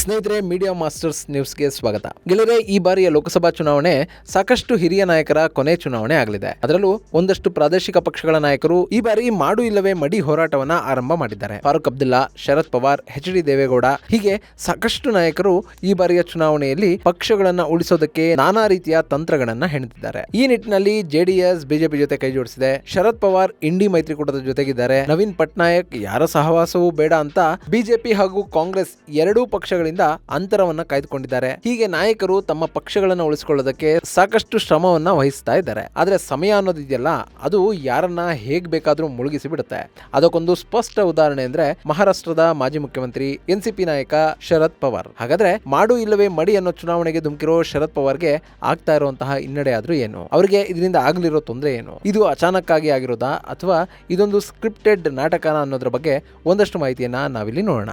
ಸ್ನೇಹಿತರೆ media masters ನ್ಯೂಸ್ಗೆ ಸ್ವಾಗತ. ಗೆಳೆಯರೆ, ಈ ಬಾರಿಯ ಲೋಕಸಭಾ ಚುನಾವಣೆ ಸಾಕಷ್ಟು ಹಿರಿಯ ನಾಯಕರ ಕೊನೆ ಚುನಾವಣೆ ಆಗಲಿದೆ. ಅದರಲ್ಲೂ ಒಂದಷ್ಟು ಪ್ರಾದೇಶಿಕ ಪಕ್ಷಗಳ ನಾಯಕರು ಈ ಬಾರಿ ಮಾಡು ಇಲ್ಲವೇ ಮಡಿ ಹೋರಾಟವನ್ನ ಆರಂಭ ಮಾಡಿದ್ದಾರೆ. ಫಾರೂಕ್ ಅಬ್ದುಲ್ಲಾ, ಶರದ್ ಪವಾರ್ ಎಚ್ ಡಿ ದೇವೇಗೌಡ ಹೀಗೆ ಸಾಕಷ್ಟು ನಾಯಕರು ಈ ಬಾರಿಯ ಚುನಾವಣೆಯಲ್ಲಿ ಪಕ್ಷಗಳನ್ನ ಉಳಿಸೋದಕ್ಕೆ ನಾನಾ ರೀತಿಯ ತಂತ್ರಗಳನ್ನ ಹೆಣೆದಿದ್ದಾರೆ ಈ ನಿಟ್ಟಿನಲ್ಲಿ ಜೆಡಿಎಸ್ ಬಿಜೆಪಿ ಜೊತೆ ಕೈ ಜೋಡಿಸಿದೆ. ಶರದ್ ಪವಾರ್ ಇಂಡಿ ಮೈತ್ರಿಕೂಟದ ಜೊತೆಗಿದ್ದಾರೆ. ನವೀನ್ ಪಟ್ನಾಯಕ್, ಯಾರ ಸಹವಾಸವೂ ಬೇಡ ಅಂತ ಬಿಜೆಪಿ ಹಾಗೂ ಕಾಂಗ್ರೆಸ್ ಎರಡೂ ಪಕ್ಷಗಳಿಂದ ಅಂತರವನ್ನ ಕಾಯ್ದುಕೊಂಡಿದ್ದಾರೆ. ಹೀಗೆ ನಾಯಕರು ತಮ್ಮ ಪಕ್ಷಗಳನ್ನ ಉಳಿಸಿಕೊಳ್ಳೋದಕ್ಕೆ ಸಾಕಷ್ಟು ಶ್ರಮವನ್ನ ವಹಿಸ್ತಾ ಇದ್ದಾರೆ. ಆದ್ರೆ ಸಮಯ ಅನ್ನೋದಿದೆಯಲ್ಲ ಅದು ಯಾರನ್ನ ಹೇಗ್ ಬೇಕಾದ್ರೂ ಮುಳುಗಿಸಿ ಬಿಡುತ್ತೆ ಅದಕ್ಕೊಂದು ಸ್ಪಷ್ಟ ಉದಾಹರಣೆ ಅಂದ್ರೆ ಮಹಾರಾಷ್ಟ್ರದ ಮಾಜಿ ಮುಖ್ಯಮಂತ್ರಿ, ಎನ್ಸಿಪಿ ನಾಯಕ ಶರದ್ ಪವಾರ್. ಹಾಗಾದ್ರೆ ಮಾಡು ಇಲ್ಲವೇ ಮಡಿ ಅನ್ನೋ ಚುನಾವಣೆಗೆ ಧುಮುಕಿರೋ ಶರದ್ ಪವಾರ್ಗೆ ಆಗ್ತಾ ಇರುವಂತಹ ಹಿನ್ನಡೆ ಆದ್ರೂ ಏನು? ಅವರಿಗೆ ಇದರಿಂದ ಆಗ್ಲಿರೋ ತೊಂದರೆ ಏನು? ಇದು ಅಚಾನಕ್ ಆಗಿ ಆಗಿರೋದಾ? ಅಥವಾ ಇದೊಂದು ಸ್ಕ್ರಿಪ್ಟೆಡ್ ನಾಟಕನ ಅನ್ನೋದ್ರ ಬಗ್ಗೆ ಒಂದಷ್ಟು ಮಾಹಿತಿಯನ್ನ ನಾವಿಲ್ಲಿ ನೋಡೋಣ.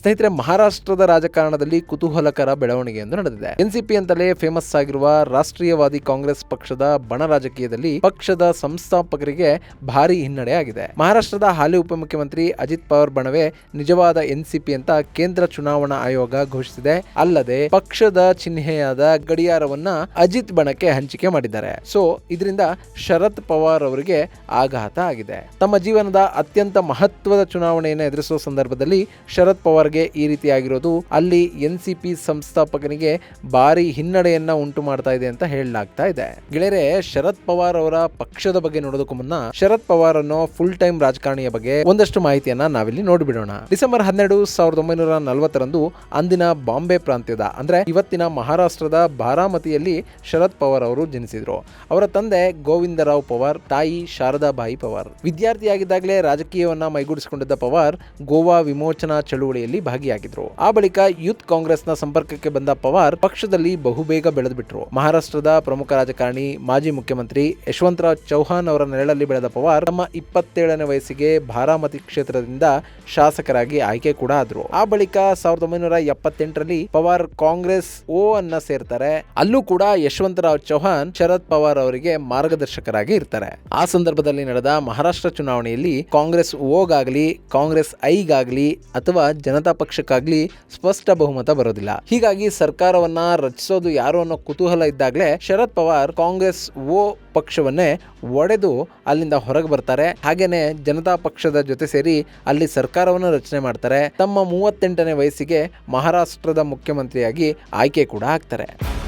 ಸ್ನೇಹಿತರೆ, ಮಹಾರಾಷ್ಟ್ರದ ರಾಜಕಾರಣದಲ್ಲಿ ಕುತೂಹಲಕರ ಬೆಳವಣಿಗೆಯೊಂದು ನಡೆದಿದೆ. ಎನ್ಸಿಪಿ ಅಂತಲೇ ಫೇಮಸ್ ಆಗಿರುವ ರಾಷ್ಟ್ರೀಯವಾದಿ ಕಾಂಗ್ರೆಸ್ ಪಕ್ಷದ ಬಣ ರಾಜಕೀಯದಲ್ಲಿ ಪಕ್ಷದ ಸಂಸ್ಥಾಪಕರಿಗೆ ಭಾರಿ ಹಿನ್ನಡೆ ಆಗಿದೆ. ಮಹಾರಾಷ್ಟ್ರದ ಹಾಲಿ ಉಪಮುಖ್ಯಮಂತ್ರಿ ಅಜಿತ್ ಪವಾರ್ ಬಣವೇ ನಿಜವಾದ ಎನ್ಸಿಪಿ ಅಂತ ಕೇಂದ್ರ ಚುನಾವಣಾ ಆಯೋಗ ಘೋಷಿಸಿದೆ. ಅಲ್ಲದೆ, ಪಕ್ಷದ ಚಿಹ್ನೆಯಾದ ಗಡಿಯಾರವನ್ನ ಅಜಿತ್ ಬಣಕ್ಕೆ ಹಂಚಿಕೆ ಮಾಡಿದ್ದಾರೆ. ಸೊ, ಇದರಿಂದ ಶರದ್ ಪವಾರ್ ಅವರಿಗೆ ಆಘಾತ ಆಗಿದೆ. ತಮ್ಮ ಜೀವನದ ಅತ್ಯಂತ ಮಹತ್ವದ ಚುನಾವಣೆಯನ್ನು ಎದುರಿಸುವ ಸಂದರ್ಭದಲ್ಲಿ ಶರದ್ ಪವಾರ್ಗೆ ಈ ರೀತಿಯಾಗಿರೋದು. ಅಲ್ಲಿ ಎನ್ಸಿಪಿ ಸಂಸ್ಥಾಪಕನಿಗೆ ಭಾರಿ ಹಿನ್ನಡೆಯನ್ನ ಉಂಟು ಮಾಡ್ತಾ ಇದೆ ಅಂತ ಹೇಳಲಾಗ್ತಾ ಇದೆ. ಗೆಳೆಯರೆ, ಶರದ್ ಪವಾರ್ ಅವರ ಪಕ್ಷದ ಬಗ್ಗೆ ನೋಡೋದಕ್ಕೂ ಮುನ್ನ ಶರದ್ ಪವಾರ್ ಅನ್ನೋ ಫುಲ್ ಟೈಮ್ ರಾಜಕಾರಣಿಯ ಬಗ್ಗೆ ಒಂದಷ್ಟು ಮಾಹಿತಿಯನ್ನ ನಾವಿಲ್ಲಿ ನೋಡಿಬಿಡೋಣ. ಡಿಸೆಂಬರ್ ಹನ್ನೆರಡು ಸಾವಿರದ ಒಂಬೈನೂರ ನಲವತ್ತರಂದು ಅಂದಿನ ಬಾಂಬೆ ಪ್ರಾಂತ್ಯದ, ಅಂದ್ರೆ ಇವತ್ತಿನ ಮಹಾರಾಷ್ಟ್ರದ ಬಾರಾಮತಿಯಲ್ಲಿ ಶರದ್ ಪವಾರ್ ಅವರು ಜನಿಸಿದ್ರು. ಅವರ ತಂದೆ ಗೋವಿಂದರಾವ್ ಪವಾರ್, ತಾಯಿ ಶಾರದಾಬಾಯಿ ಪವಾರ್. ವಿದ್ಯಾರ್ಥಿಯಾಗಿದ್ದಾಗಲೇ ರಾಜಕೀಯವನ್ನ ಮೈಗೂಡಿಸಿಕೊಂಡಿದ್ದ ಪವಾರ್ ಗೋವಾ ವಿಮೋಚನಾ ಚಳುವಳಿಯಲ್ಲಿ ಭಾಗಿಯಾಗಿದ್ರು. ಆ ಬಳಿಕ ಯೂತ್ ಕಾಂಗ್ರೆಸ್ನ ಸಂಪರ್ಕಕ್ಕೆ ಬಂದ ಪವಾರ್ ಪಕ್ಷದಲ್ಲಿ ಬಹುಬೇಗ ಬೆಳೆದು ಬಿಟ್ರು ಮಹಾರಾಷ್ಟ್ರದ ಪ್ರಮುಖ ರಾಜಕಾರಣಿ, ಮಾಜಿ ಮುಖ್ಯಮಂತ್ರಿ ಯಶವಂತರಾವ್ ಚೌಹಾನ್ ಅವರ ನೆರಳಲ್ಲಿ ಬೆಳೆದ ಪವಾರ್ ತಮ್ಮ ಇಪ್ಪತ್ತೇಳನೇ ವಯಸ್ಸಿಗೆ ಭಾರಾಮತಿ ಕ್ಷೇತ್ರದಿಂದ ಶಾಸಕರಾಗಿ ಆಯ್ಕೆ ಕೂಡ ಆದ್ರು. ಆ ಬಳಿಕ ಸಾವಿರದ ಒಂಬೈನೂರ ಎಪ್ಪತ್ತೆಂಟರಲ್ಲಿ ಪವಾರ್ ಕಾಂಗ್ರೆಸ್ ಓ ಅನ್ನ ಸೇರ್ತಾರೆ. ಅಲ್ಲೂ ಕೂಡ ಯಶವಂತರಾವ್ ಚೌಹಾನ್ ಶರದ್ ಪವಾರ್ ಅವರಿಗೆ ಮಾರ್ಗದರ್ಶಕರಾಗಿ ಇರ್ತಾರೆ. ಆ ಸಂದರ್ಭದಲ್ಲಿ ನಡೆದ ಮಹಾರಾಷ್ಟ್ರ ಚುನಾವಣೆಯಲ್ಲಿ ಕಾಂಗ್ರೆಸ್ ಓಗಾಗ್ಲಿ, ಕಾಂಗ್ರೆಸ್ ಐಗಾಗ್ಲಿ ಅಥವಾ ಜನತಾ ಪಕ್ಷಕ್ಕಾಗ್ಲಿ ಸ್ಪಷ್ಟ ಬಹುಮತ ಬರೋದಿಲ್ಲ. ಹೀಗಾಗಿ ಸರ್ಕಾರವನ್ನ ರಚಿಸೋದು ಯಾರು ಅನ್ನೋ ಕುತೂಹಲ ಇದ್ದಾಗಲೇ ಶರದ್ ಪವಾರ್ ಕಾಂಗ್ರೆಸ್ ಓ ಪಕ್ಷವನ್ನೇ ಒಡೆದು ಅಲ್ಲಿಂದ ಹೊರಗೆ ಬರ್ತಾರೆ. ಹಾಗೇನೆ ಜನತಾ ಪಕ್ಷದ ಜೊತೆ ಸೇರಿ ಅಲ್ಲಿ ಸರ್ಕಾರವನ್ನು ರಚನೆ ಮಾಡ್ತಾರೆ. ತಮ್ಮ ಮೂವತ್ತೆಂಟನೇ ವಯಸ್ಸಿಗೆ ಮಹಾರಾಷ್ಟ್ರದ ಮುಖ್ಯಮಂತ್ರಿಯಾಗಿ ಆಯ್ಕೆ ಕೂಡ ಆಗ್ತಾರೆ.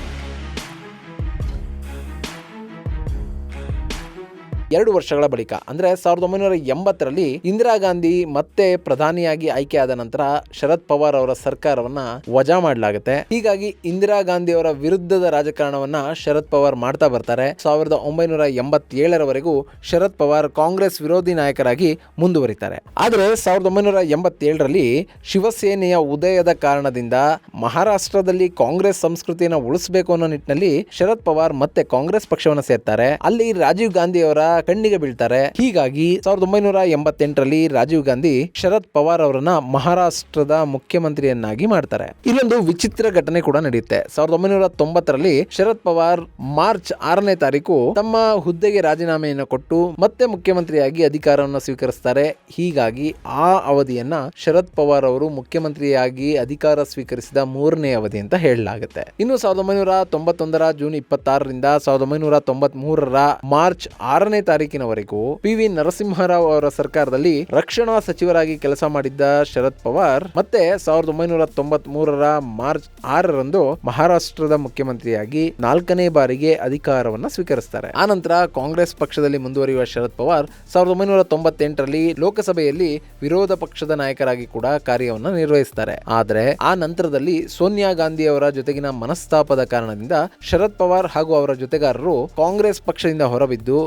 ಎರಡು ವರ್ಷಗಳ ಬಳಿಕ. ಅಂದ್ರೆ ಸಾವಿರದ ಒಂಬೈನೂರ ಎಂಬತ್ತರಲ್ಲಿ ಇಂದಿರಾ ಗಾಂಧಿ ಮತ್ತೆ ಪ್ರಧಾನಿಯಾಗಿ ಆಯ್ಕೆಯಾದ ನಂತರ ಶರದ್ ಪವಾರ್ ಅವರ ಸರ್ಕಾರವನ್ನ ವಜಾ ಮಾಡಲಾಗುತ್ತೆ. ಹೀಗಾಗಿ ಇಂದಿರಾ ಗಾಂಧಿ ಅವರ ವಿರುದ್ಧದ ರಾಜಕಾರಣವನ್ನ ಶರದ್ ಪವಾರ್ ಮಾಡ್ತಾ ಬರ್ತಾರೆ. ಸಾವಿರದ ಒಂಬೈನೂರ ಎಂಬತ್ತೇಳರವರೆಗೂ ಶರದ್ ಪವಾರ್ ಕಾಂಗ್ರೆಸ್ ವಿರೋಧಿ ನಾಯಕರಾಗಿ ಮುಂದುವರಿತಾರೆ. ಆದರೆ ಸಾವಿರದ ಒಂಬೈನೂರ ಎಂಬತ್ತೇಳರಲ್ಲಿ ಶಿವಸೇನೆಯ ಉದಯದ ಕಾರಣದಿಂದ ಮಹಾರಾಷ್ಟ್ರದಲ್ಲಿ ಕಾಂಗ್ರೆಸ್ ಸಂಸ್ಕೃತಿಯನ್ನು ಉಳಿಸಬೇಕು ಅನ್ನೋ ನಿಟ್ಟಿನಲ್ಲಿ ಶರದ್ ಪವಾರ್ ಮತ್ತೆ ಕಾಂಗ್ರೆಸ್ ಪಕ್ಷವನ್ನು ಸೇರ್ತಾರೆ. ಅಲ್ಲಿ ರಾಜೀವ್ ಗಾಂಧಿ ಅವರ ಕಣ್ಣಿಗೆ ಬೀಳ್ತಾರೆ. ಹೀಗಾಗಿ ಸಾವಿರದ ಒಂಬೈನೂರ ಎಂಬತ್ತೆಂಟರಲ್ಲಿ ರಾಜೀವ್ ಗಾಂಧಿ ಶರದ್ ಪವಾರ್ ಅವರನ್ನ ಮಹಾರಾಷ್ಟ್ರದ ಮುಖ್ಯಮಂತ್ರಿಯನ್ನಾಗಿ ಮಾಡ್ತಾರೆ. ಇಲ್ಲೊಂದು ವಿಚಿತ್ರ ಘಟನೆ ಕೂಡ ನಡೆಯುತ್ತೆ. ಸಾವಿರದ ಒಂಬೈನೂರ ತೊಂಬತ್ತರಲ್ಲಿ ಶರದ್ ಪವಾರ್ ಮಾರ್ಚ್ ಆರನೇ ತಾರೀಕು ತಮ್ಮ ಹುದ್ದೆಗೆ ರಾಜೀನಾಮೆಯನ್ನು ಕೊಟ್ಟು ಮತ್ತೆ ಮುಖ್ಯಮಂತ್ರಿಯಾಗಿ ಅಧಿಕಾರವನ್ನು ಸ್ವೀಕರಿಸ್ತಾರೆ. ಹೀಗಾಗಿ ಆ ಅವಧಿಯನ್ನ ಶರದ್ ಪವಾರ್ ಅವರು ಮುಖ್ಯಮಂತ್ರಿಯಾಗಿ ಅಧಿಕಾರ ಸ್ವೀಕರಿಸಿದ ಮೂರನೇ ಅವಧಿ ಅಂತ ಹೇಳಲಾಗುತ್ತೆ. ಇನ್ನು ಸಾವಿರದ ಒಂಬೈನೂರ ತೊಂಬತ್ತೊಂದರ ಜೂನ್ ಇಪ್ಪತ್ತಾರರಿಂದ ಸಾವಿರದ ಒಂಬೈನೂರ ತೊಂಬತ್ ಮೂರರ ಮಾರ್ಚ್ ಆರನೇ ತಾರೀಕಿನವರೆಗೂ ಪಿ ವಿ ನರಸಿಂಹರಾವ್ ಅವರ ಸರ್ಕಾರದಲ್ಲಿ ರಕ್ಷಣಾ ಸಚಿವರಾಗಿ ಕೆಲಸ ಮಾಡಿದ್ದ ಶರದ್ ಪವಾರ್ ಮತ್ತೆ ಸಾವಿರದ ಒಂಬೈನೂರ ತೊಂಬತ್ ಮೂರರ ಮಾರ್ಚ್ ಆರರಂದು ಮಹಾರಾಷ್ಟ್ರದ ಮುಖ್ಯಮಂತ್ರಿಯಾಗಿ ನಾಲ್ಕನೇ ಬಾರಿಗೆ ಅಧಿಕಾರವನ್ನು ಸ್ವೀಕರಿಸ್ತಾರೆ. ಆನಂತರ ಕಾಂಗ್ರೆಸ್ ಪಕ್ಷದಲ್ಲಿ ಮುಂದುವರಿಯುವ ಶರದ್ ಪವಾರ್ ಸಾವಿರದ ಒಂಬೈನೂರ ತೊಂಬತ್ತೆಂಟರಲ್ಲಿ ಲೋಕಸಭೆಯಲ್ಲಿ ವಿರೋಧ ಪಕ್ಷದ ನಾಯಕರಾಗಿ ಕೂಡ ಕಾರ್ಯವನ್ನು ನಿರ್ವಹಿಸ್ತಾರೆ. ಆದರೆ ಆ ನಂತರದಲ್ಲಿ ಸೋನಿಯಾ ಗಾಂಧಿ ಅವರ ಜೊತೆಗಿನ ಮನಸ್ತಾಪದ ಕಾರಣದಿಂದ ಶರದ್ ಪವಾರ್ ಹಾಗೂ ಅವರ ಜೊತೆಗಾರರು ಕಾಂಗ್ರೆಸ್ ಪಕ್ಷದಿಂದ ಹೊರಬಿದ್ದು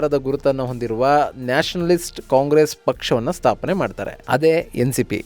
ಗಡಿಯಾರದ ಗುರುತನ್ನು ಹೊಂದಿರುವ ನ್ಯಾಷನಲಿಸ್ಟ್ ಕಾಂಗ್ರೆಸ್ ಪಕ್ಷವನ್ನು ಸ್ಥಾಪನೆ ಮಾಡ್ತಾರೆ. ಅದೇ ಎನ್ಸಿಪಿ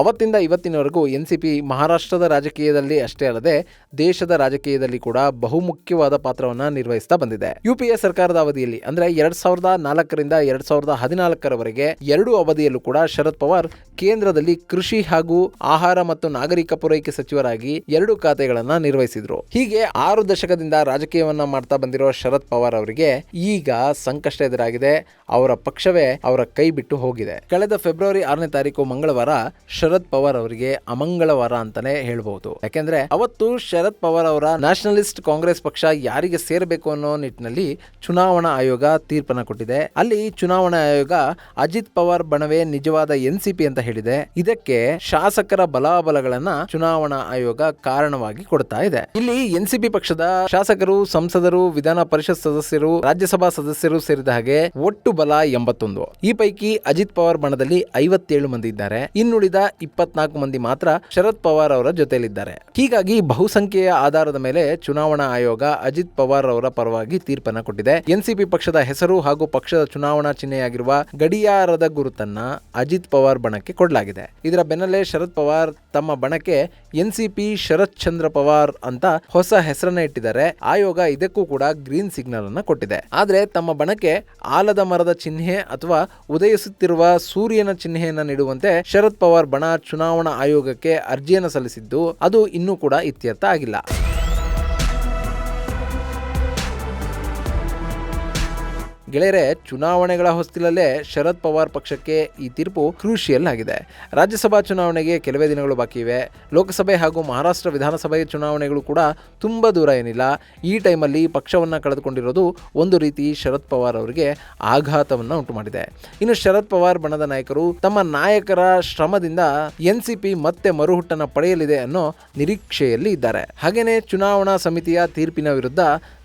ಅವತ್ತಿಂದ ಇವತ್ತಿನವರೆಗೂ ಎನ್ ಸಿ ಪಿ ಮಹಾರಾಷ್ಟ್ರದ ರಾಜಕೀಯದಲ್ಲಿ ಅಷ್ಟೇ ಅಲ್ಲದೆ ದೇಶದ ರಾಜಕೀಯದಲ್ಲಿ ಕೂಡ ಬಹುಮುಖ್ಯವಾದ ಪಾತ್ರವನ್ನ ನಿರ್ವಹಿಸ್ತಾ ಬಂದಿದೆ. ಯುಪಿಎ ಸರ್ಕಾರದ ಅವಧಿಯಲ್ಲಿ, ಅಂದ್ರೆ ಎರಡ್ ಸಾವಿರದ ನಾಲ್ಕರಿಂದ ಎರಡ್ ಸಾವಿರದ ಹದಿನಾಲ್ಕರವರೆಗೆ ಎರಡು ಅವಧಿಯಲ್ಲೂ ಕೂಡ ಶರದ್ ಪವಾರ್ ಕೇಂದ್ರದಲ್ಲಿ ಕೃಷಿ ಹಾಗೂ ಆಹಾರ ಮತ್ತು ನಾಗರಿಕ ಪೂರೈಕೆ ಸಚಿವರಾಗಿ ಎರಡು ಖಾತೆಗಳನ್ನ ನಿರ್ವಹಿಸಿದ್ರು. ಹೀಗೆ ಆರು ದಶಕದಿಂದ ರಾಜಕೀಯವನ್ನ ಮಾಡ್ತಾ ಬಂದಿರುವ ಶರದ್ ಪವಾರ್ ಅವರಿಗೆ ಈಗ ಸಂಕಷ್ಟ ಎದುರಾಗಿದೆ. ಅವರ ಪಕ್ಷವೇ ಅವರ ಕೈ ಬಿಟ್ಟು ಹೋಗಿದೆ. ಕಳೆದ ಫೆಬ್ರವರಿ ಆರನೇ ತಾರೀಕು ಮಂಗಳವಾರ ಶರದ್ ಪವಾರ್ ಅವರಿಗೆ ಅಮಂಗಳವಾರ ಅಂತಾನೆ ಹೇಳಬಹುದು. ಯಾಕೆಂದ್ರೆ ಅವತ್ತು ಶರದ್ ಪವಾರ್ ಅವರ ನ್ಯಾಷನಲಿಸ್ಟ್ ಕಾಂಗ್ರೆಸ್ ಪಕ್ಷ ಯಾರಿಗೆ ಸೇರಬೇಕು ಅನ್ನೋ ನಿಟ್ಟಿನಲ್ಲಿ ಚುನಾವಣಾ ಆಯೋಗ ತೀರ್ಪನ್ನು ಕೊಟ್ಟಿದೆ. ಅಲ್ಲಿ ಚುನಾವಣಾ ಆಯೋಗ ಅಜಿತ್ ಪವಾರ್ ಬಣವೇ ನಿಜವಾದ ಎನ್ಸಿಪಿ ಅಂತ ಹೇಳಿದೆ. ಇದಕ್ಕೆ ಶಾಸಕರ ಬಲಾಬಲಗಳನ್ನ ಚುನಾವಣಾ ಆಯೋಗ ಕಾರಣವಾಗಿ ಕೊಡ್ತಾ ಇದೆ. ಇಲ್ಲಿ ಎನ್ಸಿಪಿ ಪಕ್ಷದ ಶಾಸಕರು, ಸಂಸದರು, ವಿಧಾನ ಪರಿಷತ್ ಸದಸ್ಯರು, ರಾಜ್ಯಸಭಾ ಸದಸ್ಯರು ಸೇರಿದ ಹಾಗೆ ಒಟ್ಟು ಬಲ ಎಂಬತ್ತೊಂದು. ಈ ಪೈಕಿ ಅಜಿತ್ ಪವಾರ್ ಬಣದಲ್ಲಿ ಐವತ್ತೇಳು ಮಂದಿ ಇದ್ದಾರೆ. ಇನ್ನುಳಿದ ಇಪ್ಪತ್ನಾಲ್ಕು ಮಂದಿ ಮಾತ್ರ ಶರದ್ ಪವಾರ್ ಅವರ ಜೊತೆಯಲ್ಲಿದ್ದಾರೆ. ಹೀಗಾಗಿ ಬಹುಸಂಖ್ಯೆಯ ಆಧಾರದ ಮೇಲೆ ಚುನಾವಣಾ ಆಯೋಗ ಅಜಿತ್ ಪವಾರ್ ಅವರ ಪರವಾಗಿ ತೀರ್ಪನ್ನ ಕೊಟ್ಟಿದೆ. ಎನ್ಸಿಪಿ ಪಕ್ಷದ ಹೆಸರು ಹಾಗೂ ಪಕ್ಷದ ಚುನಾವಣಾ ಚಿಹ್ನೆಯಾಗಿರುವ ಗಡಿಯಾರದ ಗುರುತನ್ನ ಅಜಿತ್ ಪವಾರ್ ಬಣಕ್ಕೆ ಕೊಡಲಾಗಿದೆ. ಇದರ ಬೆನ್ನಲ್ಲೇ ಶರದ್ ಪವಾರ್ ತಮ್ಮ ಬಣಕ್ಕೆ ಎನ್ಸಿಪಿ ಶರತ್ ಚಂದ್ರ ಪವಾರ್ ಅಂತ ಹೊಸ ಹೆಸರನ್ನ ಇಟ್ಟಿದ್ದಾರೆ. ಆಯೋಗ ಇದಕ್ಕೂ ಕೂಡ ಗ್ರೀನ್ ಸಿಗ್ನಲ್ ಅನ್ನ ಕೊಟ್ಟಿದೆ. ಆದ್ರೆ ತಮ್ಮ ಬಣಕ್ಕೆ ಆಲದ ಮರದ ಚಿಹ್ನೆ ಅಥವಾ ಉದಯಿಸುತ್ತಿರುವ ಸೂರ್ಯನ ಚಿಹ್ನೆಯನ್ನ ನೀಡುವಂತೆ ಶರದ್ ಪವಾರ್ ಚುನಾವಣಾ ಆಯೋಗಕ್ಕೆ ಅರ್ಜಿಯನ್ನು ಸಲ್ಲಿಸಿದ್ದು ಅದು ಇನ್ನೂ ಕೂಡ ಇತ್ಯರ್ಥ ಆಗಿಲ್ಲ. ಗೆಳೆಯರೆ, ಚುನಾವಣೆಗಳ ಹೊಸ್ತಿಲಲ್ಲೇ ಶರದ್ ಪವಾರ್ ಪಕ್ಷಕ್ಕೆ ಈ ತೀರ್ಪು ಕ್ರೂಷಿಯಲ್ ಆಗಿದೆ. ರಾಜ್ಯಸಭಾ ಚುನಾವಣೆಗೆ ಕೆಲವೇ ದಿನಗಳು ಬಾಕಿ ಇವೆ. ಲೋಕಸಭೆ ಹಾಗೂ ಮಹಾರಾಷ್ಟ್ರ ವಿಧಾನಸಭೆಯ ಚುನಾವಣೆಗಳು ಕೂಡ ತುಂಬ ದೂರ ಏನಿಲ್ಲ. ಈ ಟೈಮಲ್ಲಿ ಪಕ್ಷವನ್ನು ಕಳೆದುಕೊಂಡಿರೋದು ಒಂದು ರೀತಿ ಶರದ್ ಪವಾರ್ ಅವರಿಗೆ ಆಘಾತವನ್ನು ಉಂಟು ಮಾಡಿದೆ ಇನ್ನು ಶರದ್ ಪವಾರ್ ಬಣದ ನಾಯಕರು ತಮ್ಮ ನಾಯಕರ ಶ್ರಮದಿಂದ ಎನ್ ಮತ್ತೆ ಮರುಹುಟ್ಟನ್ನು ಪಡೆಯಲಿದೆ ಅನ್ನೋ ನಿರೀಕ್ಷೆಯಲ್ಲಿ ಇದ್ದಾರೆ. ಹಾಗೆಯೇ ಚುನಾವಣಾ ಸಮಿತಿಯ ತೀರ್ಪಿನ ವಿರುದ್ಧ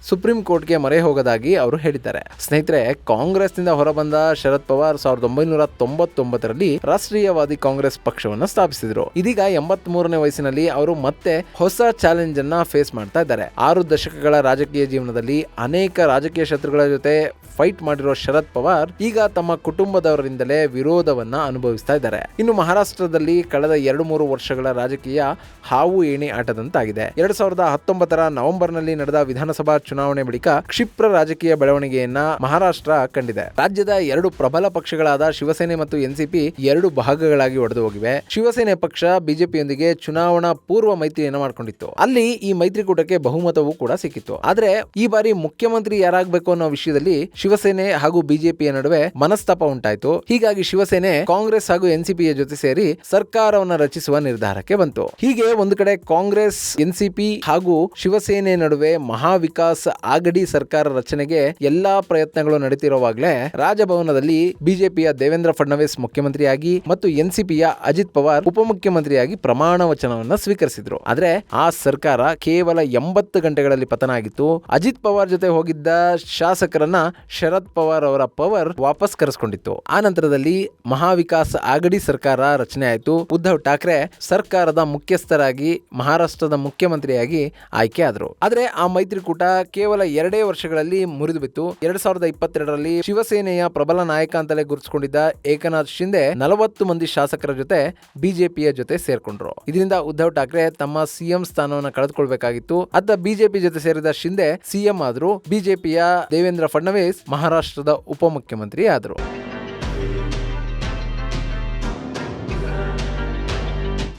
ಸುಪ್ರೀಂ ಕೋರ್ಟ್ಗೆ ಮರೆ ಹೋಗೋದಾಗಿ ಅವರು ಹೇಳಿದ್ದಾರೆ. ಸ್ನೇಹಿತರೆ, ಕಾಂಗ್ರೆಸ್ನಿಂದ ಹೊರಬಂದ ಶರದ್ ಪವಾರ್ ಸಾವಿರದ ಒಂಬೈನೂರ ತೊಂಬತ್ತೊಂಬತ್ತರಲ್ಲಿ ರಾಷ್ಟ್ರೀಯವಾದಿ ಕಾಂಗ್ರೆಸ್ ಪಕ್ಷವನ್ನು ಸ್ಥಾಪಿಸಿದರು. ಇದೀಗ ಎಂಬತ್ ಮೂರನೇ ವಯಸ್ಸಿನಲ್ಲಿ ಅವರು ಮತ್ತೆ ಹೊಸ ಚಾಲೆಂಜ್ ಅನ್ನ ಫೇಸ್ ಮಾಡ್ತಾ ಇದ್ದಾರೆ. ಆರು ದಶಕಗಳ ರಾಜಕೀಯ ಜೀವನದಲ್ಲಿ ಅನೇಕ ರಾಜಕೀಯ ಶತ್ರುಗಳ ಜೊತೆ ಫೈಟ್ ಮಾಡಿರೋ ಶರದ್ ಪವಾರ್ ಈಗ ತಮ್ಮ ಕುಟುಂಬದವರಿಂದಲೇ ವಿರೋಧವನ್ನ ಅನುಭವಿಸ್ತಾ ಇದ್ದಾರೆ. ಇನ್ನು ಮಹಾರಾಷ್ಟ್ರದಲ್ಲಿ ಕಳೆದ ಎರಡು ಮೂರು ವರ್ಷಗಳ ರಾಜಕೀಯ ಹಾವು ಏಣಿ ಆಟದಂತಾಗಿದೆ. ಎರಡ್ ಸಾವಿರದ ಹತ್ತೊಂಬತ್ತರ ನವೆಂಬರ್ನಲ್ಲಿ ನಡೆದ ವಿಧಾನಸಭಾ ಚುನಾವಣೆ ಬಳಿಕ ಕ್ಷಿಪ್ರ ರಾಜಕೀಯ ಬೆಳವಣಿಗೆಯನ್ನ ಮಹಾರಾಷ್ಟ್ರ ಕಂಡಿದೆ. ರಾಜ್ಯದ ಎರಡು ಪ್ರಬಲ ಪಕ್ಷಗಳಾದ ಶಿವಸೇನೆ ಮತ್ತು ಎನ್ಸಿಪಿ ಎರಡು ಭಾಗಗಳಾಗಿ ಒಡೆದು ಹೋಗಿವೆ. ಶಿವಸೇನೆ ಪಕ್ಷ ಬಿಜೆಪಿಯೊಂದಿಗೆ ಚುನಾವಣಾ ಪೂರ್ವ ಮೈತ್ರಿಯನ್ನು ಮಾಡಿಕೊಂಡಿತ್ತು. ಅಲ್ಲಿ ಈ ಮೈತ್ರಿಕೂಟಕ್ಕೆ ಬಹುಮತವೂ ಕೂಡ ಸಿಕ್ಕಿತ್ತು. ಆದ್ರೆ ಈ ಬಾರಿ ಮುಖ್ಯಮಂತ್ರಿ ಯಾರಾಗಬೇಕು ಅನ್ನೋ ವಿಷಯದಲ್ಲಿ ಶಿವಸೇನೆ ಹಾಗೂ ಬಿಜೆಪಿಯ ನಡುವೆ ಮನಸ್ತಾಪ ಉಂಟಾಯಿತು. ಹೀಗಾಗಿ ಶಿವಸೇನೆ ಕಾಂಗ್ರೆಸ್ ಹಾಗೂ ಎನ್ಸಿಪಿಯ ಜೊತೆ ಸೇರಿ ಸರ್ಕಾರವನ್ನು ರಚಿಸುವ ನಿರ್ಧಾರಕ್ಕೆ ಬಂತು. ಹೀಗೆ ಒಂದು ಕಡೆ ಕಾಂಗ್ರೆಸ್, ಎನ್ಸಿಪಿ ಹಾಗೂ ಶಿವಸೇನೆ ನಡುವೆ ಮಹಾವಿಕಾಸ್ ಆಗಡಿ ಸರ್ಕಾರ ರಚನೆಗೆ ಎಲ್ಲಾ ಪ್ರಯತ್ನಗಳು ನಡೀತಿರುವಾಗಲೇ ರಾಜಭವನದಲ್ಲಿ ಬಿಜೆಪಿಯ ದೇವೇಂದ್ರ ಫಡ್ನವೀಸ್ ಮುಖ್ಯಮಂತ್ರಿಯಾಗಿ ಮತ್ತು ಎನ್ಸಿಪಿಯ ಅಜಿತ್ ಪವಾರ್ ಉಪಮುಖ್ಯಮಂತ್ರಿಯಾಗಿ ಪ್ರಮಾಣ ವಚನವನ್ನ ಸ್ವೀಕರಿಸಿದ್ರು. ಆದ್ರೆ ಆ ಸರ್ಕಾರ ಕೇವಲ ಎಂಬತ್ತು ಗಂಟೆಗಳಲ್ಲಿ ಪತನ ಆಗಿತ್ತು ಅಜಿತ್ ಪವಾರ್ ಜೊತೆ ಹೋಗಿದ್ದ ಶಾಸಕರನ್ನ ಶರದ್ ಪವಾರ್ ಅವರ ಪವರ್ ವಾಪಸ್ ಕರೆಸ್ಕೊಂಡಿತ್ತು. ಆ ನಂತರದಲ್ಲಿ ಮಹಾವಿಕಾಸ್ ಆಗಡಿ ಸರ್ಕಾರ ರಚನೆ ಆಯಿತು. ಉದ್ಧವ್ ಠಾಕ್ರೆ ಸರ್ಕಾರದ ಮುಖ್ಯಸ್ಥರಾಗಿ ಮಹಾರಾಷ್ಟ್ರದ ಮುಖ್ಯಮಂತ್ರಿಯಾಗಿ ಆಯ್ಕೆ ಆದರು. ಆದ್ರೆ ಆ ಮೈತ್ರಿಕೂಟ ಕೇವಲ ಎರಡೇ ವರ್ಷಗಳಲ್ಲಿ ಮುರಿದು ಬಿತ್ತು ಎರಡ್ ಸಾವಿರದ ಇಪ್ಪತ್ತೆರಡರಲ್ಲಿ ಶಿವಸೇನೆಯ ಪ್ರಬಲ ನಾಯಕ ಅಂತಲೇ ಗುರುತಿಸಿಕೊಂಡಿದ್ದ ಏಕನಾಥ್ ಶಿಂದೆ ನಲವತ್ತು ಮಂದಿ ಶಾಸಕರ ಜೊತೆ ಬಿಜೆಪಿಯ ಜೊತೆ ಸೇರ್ಕೊಂಡ್ರು. ಇದರಿಂದ ಉದ್ಧವ್ ಠಾಕ್ರೆ ತಮ್ಮ ಸಿಎಂ ಸ್ಥಾನವನ್ನು ಕಳೆದುಕೊಳ್ಬೇಕಾಗಿತ್ತು. ಅತ್ತ ಬಿಜೆಪಿ ಜೊತೆ ಸೇರಿದ ಶಿಂದೆ ಸಿಎಂ ಆದ್ರು ಬಿಜೆಪಿಯ ದೇವೇಂದ್ರ ಫಡ್ನವೀಸ್ ಮಹಾರಾಷ್ಟ್ರದ ಉಪಮುಖ್ಯಮಂತ್ರಿ ಆದರು.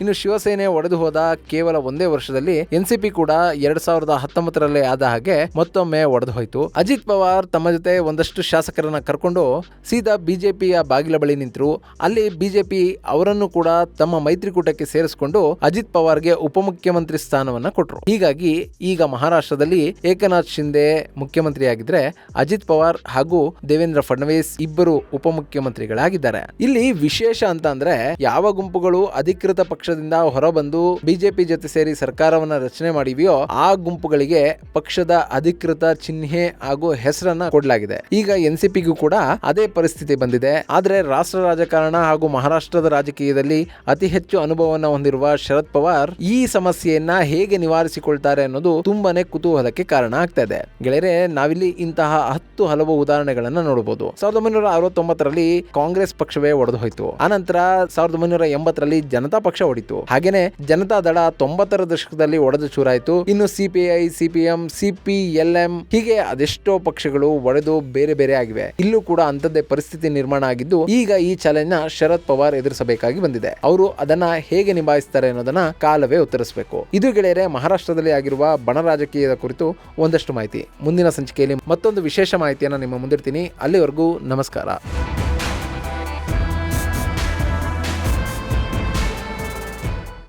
ಇನ್ನು ಶಿವಸೇನೆ ಒಡೆದು ಹೋದ ಕೇವಲ ಒಂದೇ ವರ್ಷದಲ್ಲಿ ಎನ್ಸಿಪಿ ಕೂಡ ಎರಡ್ ಸಾವಿರದ ಹತ್ತೊಂಬತ್ತರಲ್ಲಿ ಆದ ಹಾಗೆ ಮತ್ತೊಮ್ಮೆ ಒಡೆದು ಹೋಯಿತು. ಅಜಿತ್ ಪವಾರ್ ತಮ್ಮ ಜೊತೆ ಒಂದಷ್ಟು ಶಾಸಕರನ್ನ ಕರ್ಕೊಂಡು ಸೀದಾ ಬಿಜೆಪಿಯ ಬಾಗಿಲ ಬಳಿ ನಿಂತರು. ಅಲ್ಲಿ ಬಿಜೆಪಿ ಅವರನ್ನು ಕೂಡ ತಮ್ಮ ಮೈತ್ರಿಕೂಟಕ್ಕೆ ಸೇರಿಸಿಕೊಂಡು ಅಜಿತ್ ಪವಾರ್ಗೆ ಉಪಮುಖ್ಯಮಂತ್ರಿ ಸ್ಥಾನವನ್ನ ಕೊಟ್ಟರು ಹೀಗಾಗಿ ಈಗ ಮಹಾರಾಷ್ಟ್ರದಲ್ಲಿ ಏಕನಾಥ್ ಶಿಂದೆ ಮುಖ್ಯಮಂತ್ರಿಯಾಗಿದ್ರೆ ಅಜಿತ್ ಪವಾರ್ ಹಾಗೂ ದೇವೇಂದ್ರ ಫಡ್ನವೀಸ್ ಇಬ್ಬರು ಉಪಮುಖ್ಯಮಂತ್ರಿಗಳಾಗಿದ್ದಾರೆ. ಇಲ್ಲಿ ವಿಶೇಷ ಅಂತ ಅಂದ್ರೆ ಯಾವ ಗುಂಪುಗಳು ಅಧಿಕೃತ ಪಕ್ಷದ ಪಕ್ಷದಿಂದ ಹೊರಬಂದು ಬಿಜೆಪಿ ಜೊತೆ ಸೇರಿ ಸರ್ಕಾರವನ್ನ ರಚನೆ ಮಾಡಿವೆಯೋ, ಆ ಗುಂಪುಗಳಿಗೆ ಪಕ್ಷದ ಅಧಿಕೃತ ಚಿಹ್ನೆ ಹಾಗೂ ಹೆಸರನ್ನ ಕೊಡಲಾಗಿದೆ. ಈಗ ಎನ್ಸಿಪಿಗೂ ಕೂಡ ಅದೇ ಪರಿಸ್ಥಿತಿ ಬಂದಿದೆ. ಆದ್ರೆ ರಾಷ್ಟ್ರ ರಾಜಕಾರಣ ಹಾಗೂ ಮಹಾರಾಷ್ಟ್ರದ ರಾಜಕೀಯದಲ್ಲಿ ಅತಿ ಹೆಚ್ಚು ಅನುಭವವನ್ನು ಹೊಂದಿರುವ ಶರದ್ ಪವಾರ್ ಈ ಸಮಸ್ಯೆಯನ್ನ ಹೇಗೆ ನಿವಾರಿಸಿಕೊಳ್ತಾರೆ ಅನ್ನೋದು ತುಂಬಾನೇ ಕುತೂಹಲಕ್ಕೆ ಕಾರಣ ಆಗ್ತಾ ಇದೆ. ಗೆಳೆಯರೆ, ನಾವಿಲ್ಲಿ ಇಂತಹ ಹತ್ತು ಹಲವು ಉದಾಹರಣೆಗಳನ್ನ ನೋಡಬಹುದು ಸಾವಿರದ ಒಂಬೈನೂರ ಅರವತ್ತೊಂಬತ್ತರಲ್ಲಿ ಕಾಂಗ್ರೆಸ್ ಪಕ್ಷವೇ ಒಡೆದು ಹೋಯ್ತು. ಆನಂತರ ಸಾವಿರದ ಒಂಬೈನೂರ ಎಂಬತ್ತರಲ್ಲಿ ಜನತಾ ಪಕ್ಷ ಹೊಡಿತು ಹಾಗೇನೆ ಜನತಾ ದಳ ತೊಂಬತ್ತರ ದಶಕದಲ್ಲಿ ಒಡೆದು ಚೂರಾಯಿತು. ಇನ್ನು ಸಿಪಿಐ, ಸಿಪಿಎಂ, ಸಿಪಿಎಲ್ಎಂ ಹೀಗೆ ಅದೆಷ್ಟೋ ಪಕ್ಷಗಳು ಒಡೆದು ಬೇರೆ ಬೇರೆ ಆಗಿವೆ. ಇಲ್ಲೂ ಕೂಡ ಅಂತದ್ದೇ ಪರಿಸ್ಥಿತಿ ನಿರ್ಮಾಣ ಆಗಿದ್ದು ಈಗ ಈ ಚಾಲೆಂಜ್ನ ಶರದ್ ಪವಾರ್ ಎದುರಿಸಬೇಕಾಗಿ ಬಂದಿದೆ. ಅವರು ಅದನ್ನ ಹೇಗೆ ನಿಭಾಯಿಸ್ತಾರೆ ಅನ್ನೋದನ್ನ ಕಾಲವೇ ಉತ್ತರಿಸಬೇಕು. ಇದು ಗೆಳೆಯರೆ, ಮಹಾರಾಷ್ಟ್ರದಲ್ಲಿ ಆಗಿರುವ ಬಣ ರಾಜಕೀಯದ ಕುರಿತು ಒಂದಷ್ಟು ಮಾಹಿತಿ. ಮುಂದಿನ ಸಂಚಿಕೆಯಲ್ಲಿ ಮತ್ತೊಂದು ವಿಶೇಷ ಮಾಹಿತಿಯನ್ನು ನಿಮ್ಮ ಮುಂದಿರ್ತೀನಿ ಅಲ್ಲಿವರೆಗೂ ನಮಸ್ಕಾರ.